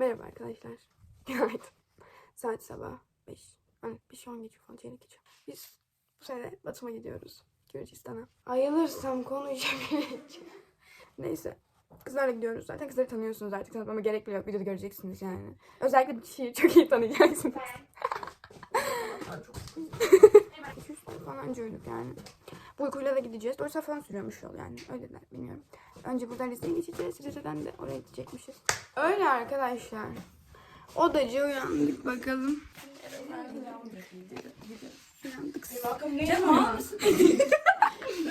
Merhaba arkadaşlar. Günaydın. Saat sabah 5. Hani 5 10 geçiyor falan çeyrek geçiyor. Biz bu sene Batum'a gidiyoruz. Gürcistan'a. Ayılırsam konuşamayacağım. Neyse. Kızlarla gidiyoruz zaten. Kızları tanıyorsunuz artık. Tanıtmama gerek bile yok. Videoda göreceksiniz yani. Özellikle bir kişiyi çok iyi tanıyacaksınız. İki üç gün falan önce yani. Bu uykuyla da gideceğiz. 4 saat falan sürüyormuş yol yani. Öyleler bilmiyorum. Önce buradan Rize'ye geçeceğiz. Rize'den de oraya gidecekmişiz. Öyle arkadaşlar. Odacı uyandık bakalım. Uyandık.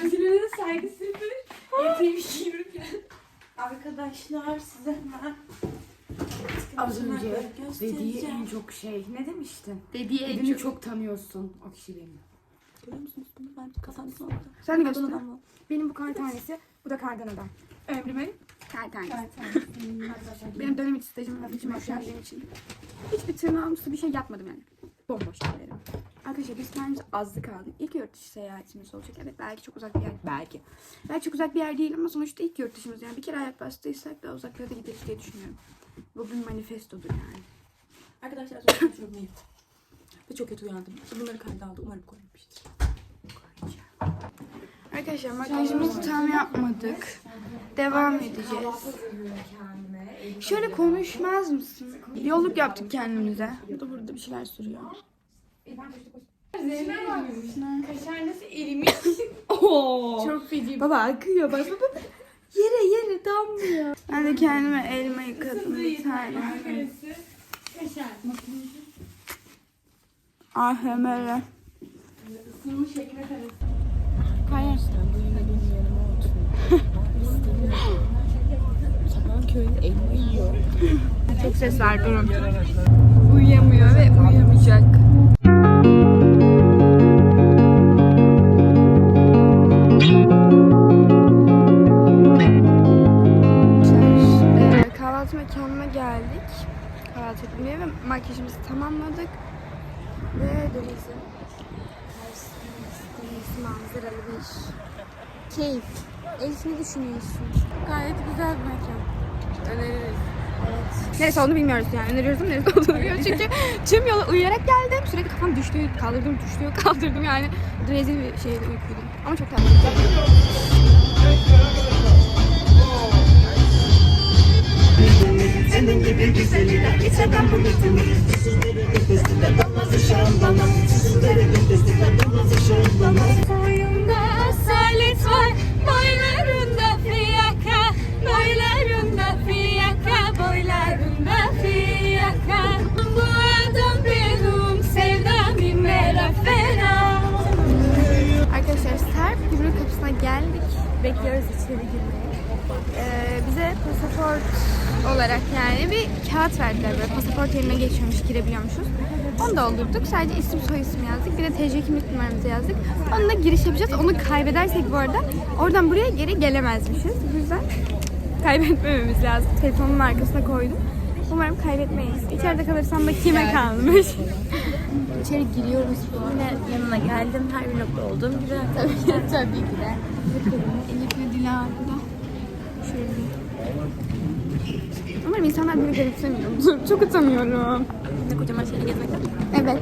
Ödülüne saygısızdır. Yeteği yürürken. Arkadaşlar size hemen Az önce dediği en çok şey. Ne demiştin? Dediği en çok. çok tanıyorsun. O kişi benim. Görüyor musunuz bunu? Ben kafamda orada. Sen de göster. adam mı? Benim bu kar tanesi. Bu da kardan adam. Ömrü Bey. Kar tanesi. Benim dönem içi stajım hafif için başladığım için. Hiçbir tırnağımsı bir şey yapmadım yani. Bomboş hallerim. Arkadaşlar biz kendimize azlık aldık. İlk yurt dışı seyahatimiz olacak. Evet belki çok uzak bir yer. Belki. Belki çok uzak bir yer değil ama sonuçta ilk yurt dışımız. Yani bir kere ayak bastıysak daha uzaklara da gideriz diye düşünüyorum. Bu bir manifestodur yani. Arkadaşlar az önce. Ve çok kötü uyandım. Bunları kayda aldı. Umarım koymamıştır. Arkadaşlar makyajımızı tam yapmadık. Devam edeceğiz. Şöyle konuşmaz mısın? Yolluk yaptık kendimize. Bu da burada bir şeyler sürüyor. Kaşar nasıl erimiş? Çok feci. Baba akıyor bak baba. Yere yere damlıyor. Ben de kendime elma yıkadım bir tane. Kaşar. AHM'le. Isınmış ekmek arası. Kaynaştı. Köyün elma yiyor. Çok ses var durun. Uyuyamıyor ve uyuyamayacak. Ee, Kahvaltı mekanına geldik. Kahvaltı etmeye ve makyajımızı tamamladık. Denizi. Deniz manzaralı bir keyif. Elif ne düşünüyorsun? Gayet güzel bir mekan. Öneririz. Evet. Neresi olduğunu bilmiyoruz yani. Öneriyoruz ama neresi olduğunu bilmiyoruz. Çünkü tüm yola uyuyarak geldim. Sürekli kafam düştü, kaldırdım, düştü, kaldırdım yani. Rezil bir şeyde uykuydum. Ama çok tatlı. Senin gibi güzeline içemem bu ritmi Sizleri nefesinde damlaz ışığın bana Sizleri nefesinde damlaz ışığın bana Boyunda asalet var, boylarında fiyaka, boylarında fiyaka, boylarında fiyaka. Bu adam benim sevdamim merafera. Arkadaşlar Sarp gümrük kapısına geldik. Bekliyoruz içeri girmeyi. Ee, bize pasaport olarak yani bir kağıt verdiler böyle pasaport yerine geçiyormuş girebiliyormuşuz. Onu doldurduk. Sadece isim soy isim yazdık. Bir de TC kimlik numaramızı yazdık. Onunla giriş yapacağız. Onu kaybedersek bu arada oradan buraya geri gelemezmişiz. Bu yüzden kaybetmememiz lazım. Telefonumun arkasına koydum. Umarım kaybetmeyiz. İçeride kalırsam da kime kalmış? İçeri giriyoruz bu arada. Yanına geldim. Her vlogda olduğum gibi. Tabii tabii ki de. Elif ve Dila burada. Şöyle. Umarım insanlar beni garipsemiyordur. Çok utanıyorum. Ne kocaman şeyle gezmekten. Evet.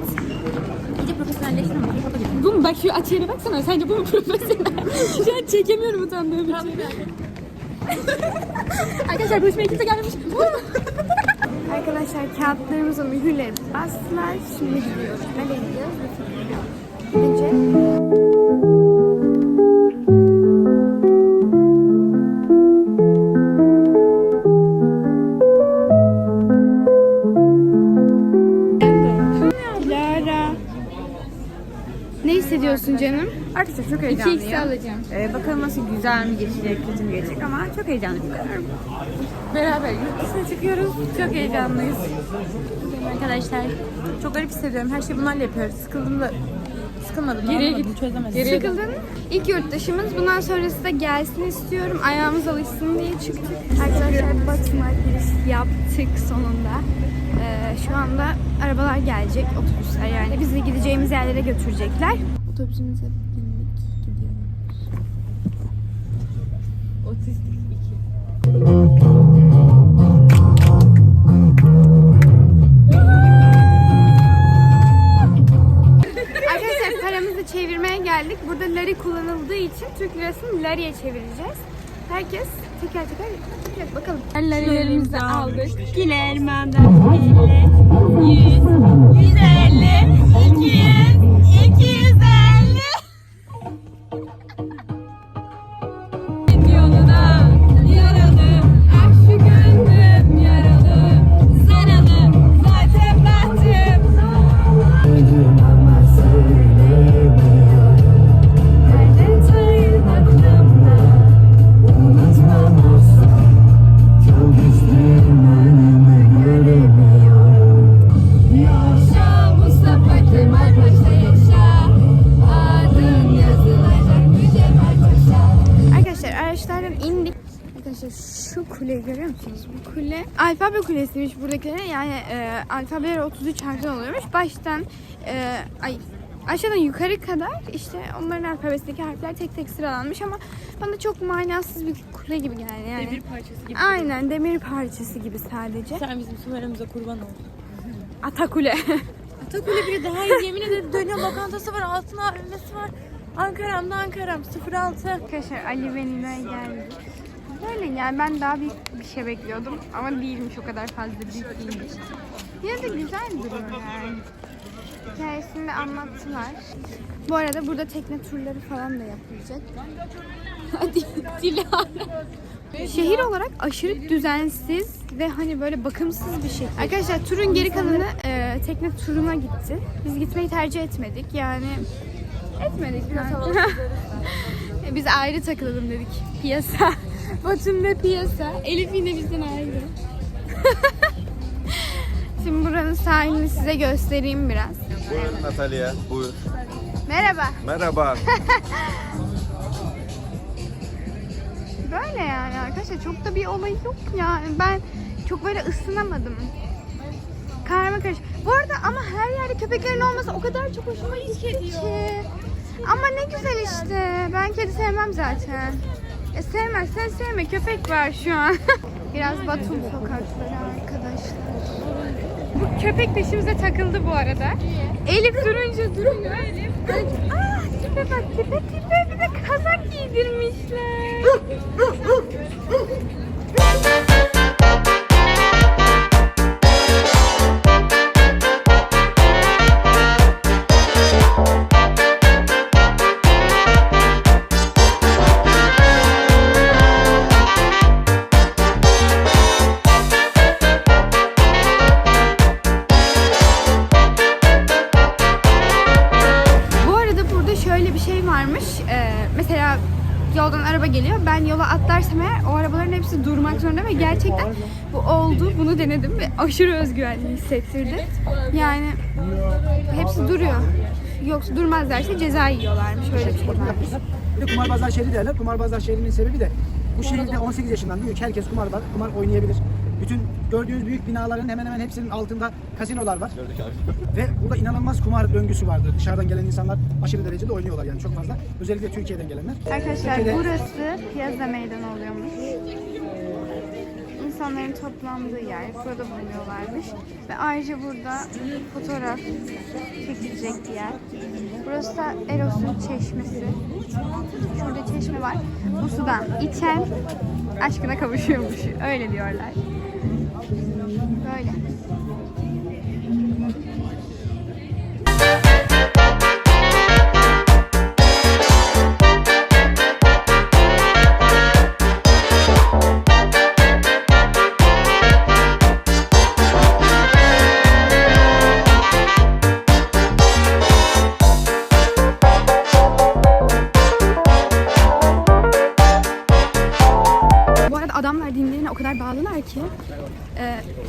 İyice profesyonelleştin ama. Foto gibi. Bu mu? Bak şu açıya baksana. Sence bu mu profesyonel? şu an çekemiyorum utandığım için. Arkadaşlar buluşmaya kimse gelmemiş. Arkadaşlar kağıtlarımıza mühürleri bastılar. Şimdi gidiyoruz. Nereye gidiyoruz? Önce canım? Arkadaşlar çok 2x heyecanlıyım. alacağım. Ee, bakalım nasıl güzel mi geçecek, kötü mü geçecek ama çok heyecanlıyım. Beraber yurt dışına çıkıyoruz. Çok heyecanlıyız. Arkadaşlar çok garip hissediyorum. Her şeyi bunlarla yapıyoruz. Sıkıldım da sıkılmadım. Geriye git. Çözemedim. Sıkıldın. İlk yurttaşımız. Bundan sonrası da gelsin istiyorum. Ayağımız alışsın diye çıktık. Arkadaşlar Batum'a giriş yaptık sonunda. Ee, şu anda arabalar gelecek. Otobüsler yani. Bizi gideceğimiz yerlere götürecekler. Otobüsümüze bindik gidiyoruz. Otistik 2. çevirmeye geldik. Burada lari kullanıldığı için Türk lirasını lariye çevireceğiz. Herkes teker teker yapacak. Bakalım. Larilerimizi aldık. Gilermenden 50, 100, 150, 200, 250. Arkadaşlar şu kuleyi görüyor musunuz? Bu kule alfabe kulesiymiş buradakiler. Yani e, alfabeler 33 harften oluyormuş. Baştan e, ay aşağıdan yukarı kadar işte onların alfabesindeki harfler tek tek sıralanmış ama bana çok manasız bir kule gibi geldi yani. Demir parçası gibi. Aynen demir parçası gibi sadece. Sen bizim Sümer'imize kurban ol. Atakule. Atakule bile daha iyi yemin ederim dönüyor lokantası var altın AVM'si var. Ankara'mda Ankara'm 06. Arkadaşlar Ali Nilay geldi. Böyle yani ben daha büyük bir şey bekliyordum ama değilmiş o kadar fazla büyük değilmiş. Yine de güzel duruyor yani. Hikayesini anlattılar. Bu arada burada tekne turları falan da yapılacak. Hadi Dilara. Şehir olarak aşırı düzensiz ve hani böyle bakımsız bir şehir. Arkadaşlar turun geri kalanı e, tekne turuna gitti. Biz gitmeyi tercih etmedik yani. Etmedik yani. Biz ayrı takılalım dedik. Piyasa. Batum ve piyasa. Elif yine bizden ayrı. Şimdi buranın sahilini size göstereyim biraz. Buyur Natalya, buyur. Merhaba. Merhaba. Böyle yani arkadaşlar çok da bir olay yok yani. Ben çok böyle ısınamadım. Karma karış. Bu arada ama her yerde köpeklerin olması o kadar çok hoşuma gitti ki. Ama ne güzel işte. Ben kedi sevmem zaten. E sevmezsen sevme. Köpek var şu an. Biraz Batum sokakları arkadaşlar. Bu köpek peşimize takıldı bu arada. Elif durunca duruyor. Elif. Aa, tipe bak tipe tipe bir de kazak giydirmişler. aşırı özgüvenli hissettirdi. Yani hepsi duruyor. Yoksa durmazlarsa ceza yiyorlarmış. Öyle bir şey varmış. Bir de kumarbazlar şehri derler. Kumarbazlar şehrinin sebebi de bu şehirde 18 yaşından ki herkes kumar, kumar oynayabilir. Bütün gördüğünüz büyük binaların hemen hemen hepsinin altında kasinolar var. Ve burada inanılmaz kumar döngüsü vardır. Dışarıdan gelen insanlar aşırı derecede oynuyorlar yani çok fazla. Özellikle Türkiye'den gelenler. Arkadaşlar Türkiye'de- burası Piazza Meydanı oluyormuş. İnsanların toplandığı yer. Burada bulunuyorlarmış. Ve ayrıca burada fotoğraf çekilecek bir yer. Burası da Eros'un çeşmesi. Şurada çeşme var. Bu sudan içen aşkına kavuşuyormuş. Öyle diyorlar. Böyle.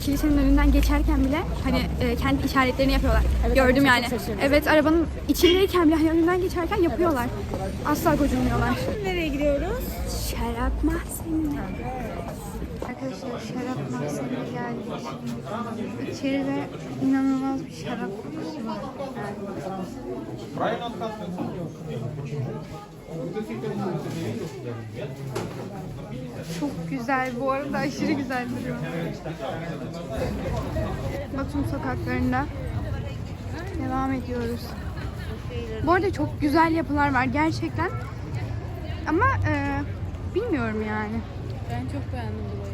Kilisenin önünden geçerken bile hani e, kendi işaretlerini yapıyorlar. Gördüm yani. Evet arabanın içindeyken bile hani önünden geçerken yapıyorlar. Asla gocunmuyorlar. Nereye gidiyoruz? Şarap mahzenine. Arkadaşlar şarap mahzenine geldik. İçeride inanılmaz bir şarap kokusu var. Çok güzel. Bu arada aşırı güzel duruyor. Batum sokaklarında devam ediyoruz. Bu arada çok güzel yapılar var gerçekten. Ama e, bilmiyorum yani. Ben çok beğendim burayı.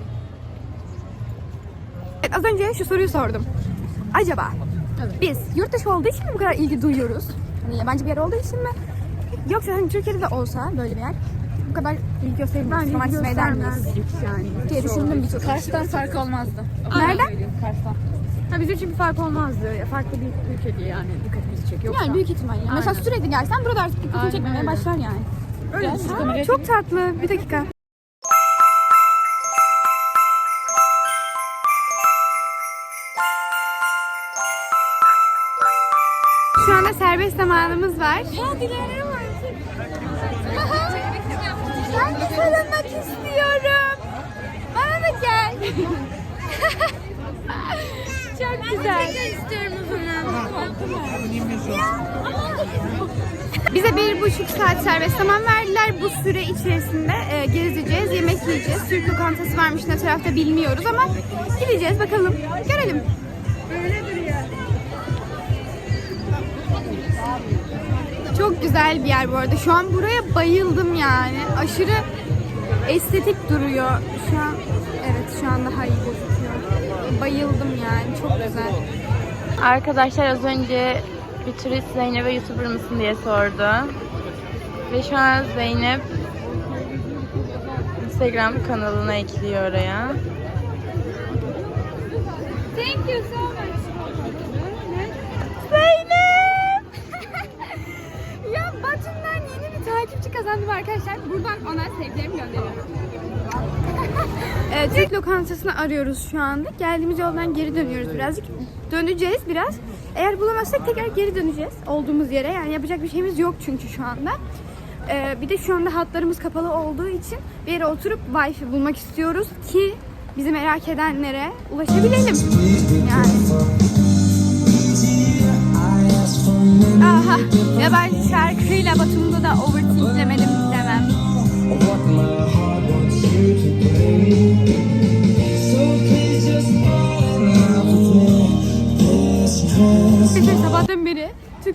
Evet, az önce şu soruyu sordum. Acaba biz yurt dışı olduğu için mi bu kadar ilgi duyuyoruz? Hani yabancı bir yer olduğu için mi? Yoksa hani Türkiye'de de olsa böyle bir yer bu kadar ilgi gösterir miyiz? Romantize eder miyiz? yani. diye düşündüm birçok. Kars'tan fark olmazdı. Nereden? Kars'tan. Ha, bizim için bir fark olmazdı. Farklı bir ülke diye yani dikkatimizi çekiyor. Yani büyük ihtimalle. Mesela sürekli gelsen burada artık dikkatini çekmemeye başlar yani. Öyle Aa, çok tatlı. Bir dakika. Şu anda serbest zamanımız var. Ya Dilara var. Ben de sarılmak istiyorum. Bana da gel. Çok güzel. istiyorum o zaman. Bize bir buçuk saat serbest zaman verdiler. Bu süre içerisinde e, gezeceğiz, yemek yiyeceğiz. Türk lokantası varmış ne tarafta bilmiyoruz ama gideceğiz bakalım. Görelim. Çok güzel bir yer bu arada. Şu an buraya bayıldım yani. Aşırı estetik duruyor. Şu an evet şu an daha iyi gözüküyor. Bayıldım yani. Çok güzel. Arkadaşlar az önce bir turist Zeynep'e YouTuber mısın diye sordu. Ve şu an Zeynep Instagram kanalına ekliyor oraya. Thank you so much. Kazandım arkadaşlar. Buradan ona sevgilerimi gönderiyorum. evet, Türk lokantasını arıyoruz şu anda. Geldiğimiz yoldan geri dönüyoruz birazcık. Döneceğiz biraz. Eğer bulamazsak tekrar geri döneceğiz olduğumuz yere. Yani yapacak bir şeyimiz yok çünkü şu anda. Ee, bir de şu anda hatlarımız kapalı olduğu için bir yere oturup wifi bulmak istiyoruz ki bizi merak edenlere ulaşabilelim.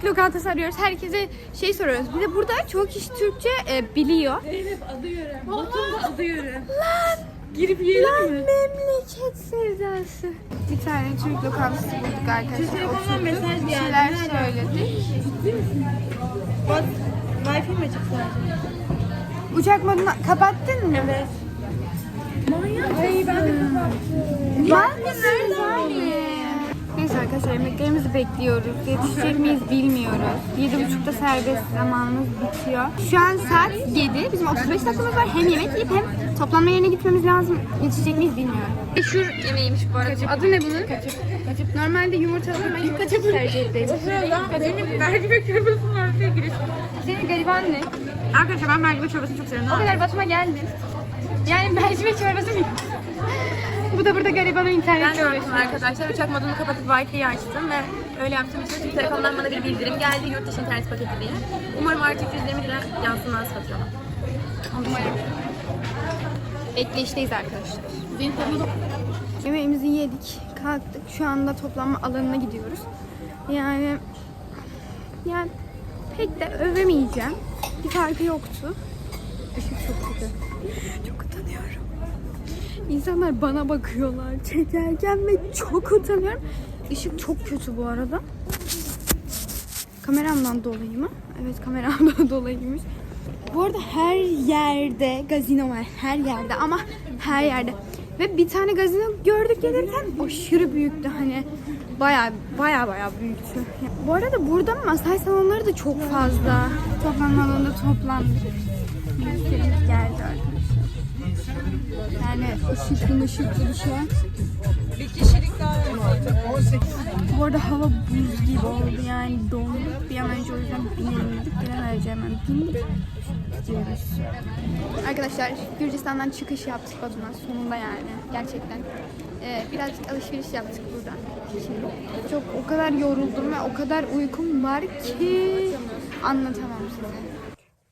Lokantası arıyoruz. Herkese şey soruyoruz. Bir de burada çok kişi Türkçe e, biliyor. adı yöre. Batum'da adı yöre. Lan! Girip yiyelim Lan mi? memleket sevdası. Bir tane Türk lokantası bulduk arkadaşlar. telefondan mesaj Bir şeyler söyledik. Bak, Wi-Fi mi açık sadece? Uçak modunu kapattın mı? Evet. Ay ben de kapattım. Lan nerede? Arkadaşlar yemeklerimizi bekliyoruz. Yetişecek miyiz bilmiyoruz. 7.30'da serbest zamanımız bitiyor. Şu an saat 7. Bizim 35 dakikamız var. Hem yemek yiyip hem toplanma yerine gitmemiz lazım. Yetişecek miyiz bilmiyorum. Meşhur yemeğiymiş bu arada. Adı ne bunun? Kaçıp. Normalde yumurtalı ben yumurtalı tercih ederim. Benim mercimek çorbasının ortaya giriş. Senin gariban ne? Arkadaşlar ben mercimek çorbasını çok seviyorum. O kadar Batum'a geldin. Yani mercimek çorbası mı? Bu da burada garibanın internet Ben de çorbası. yaptım arkadaşlar. Uçak modunu kapatıp Wi-Fi'yi açtım ve öyle yaptığım için Türk Telekom'dan bana bir bildirim geldi yurt dışı internet paketi diye. Umarım artık 120 lira yansımaz faturama. Bekleyişteyiz arkadaşlar. Yemeğimizi yedik, kalktık. Şu anda toplanma alanına gidiyoruz. Yani yani pek de övemeyeceğim. Bir farkı yoktu. Işık çok kötü. Çok utanıyorum. İnsanlar bana bakıyorlar çekerken ve çok utanıyorum. Işık çok kötü bu arada. Kameramdan dolayı mı? Evet kameramdan dolayıymış. Bu arada her yerde gazino var. Her yerde ama her yerde. Ve bir tane gazino gördük gelirken aşırı büyüktü hani. Baya baya baya büyüktü. Bu arada burada masaj salonları da çok fazla. Toplanma alanında toplandık. Müşterimiz geldi arkadaşlar. Yani ışıklı ışıklı bir şey. Bu arada hava buz gibi oldu yani donduk. Bir an önce o yüzden binelim dedik. Bir an önce hemen bindik. Gidiyoruz. Arkadaşlar Gürcistan'dan çıkış yaptık Batum'a sonunda yani gerçekten. Ee, birazcık alışveriş yaptık burada. Şimdi çok o kadar yoruldum ve o kadar uykum var ki anlatamam size.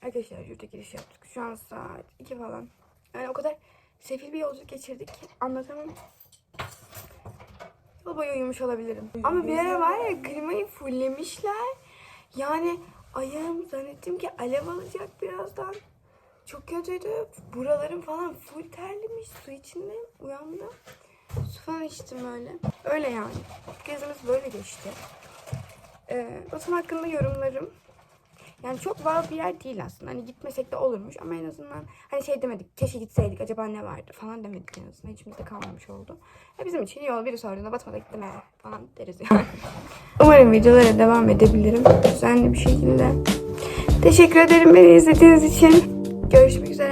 Arkadaşlar yurda giriş yaptık. Şu an saat 2 falan. Yani o kadar sefil bir yolculuk geçirdik anlatamam. Yol boyu uyumuş olabilirim. Ama bir ara var ya klimayı fulllemişler. Yani Ayağım zannettim ki alev alacak birazdan. Çok kötüydü. Buralarım falan full terlemiş. Su içinde uyandım. Su falan içtim öyle. Öyle yani. Gezimiz böyle geçti. Ee, Batum hakkında yorumlarım. Yani çok wow bir yer değil aslında. Hani gitmesek de olurmuş ama en azından hani şey demedik. Keşke gitseydik acaba ne vardı falan demedik en azından. İçimizde kalmamış oldu. E bizim için iyi oldu. Biri sorduğunda Batum'a gittim he falan deriz yani. Umarım videolara devam edebilirim. Düzenli bir şekilde. Teşekkür ederim beni izlediğiniz için. Görüşmek üzere.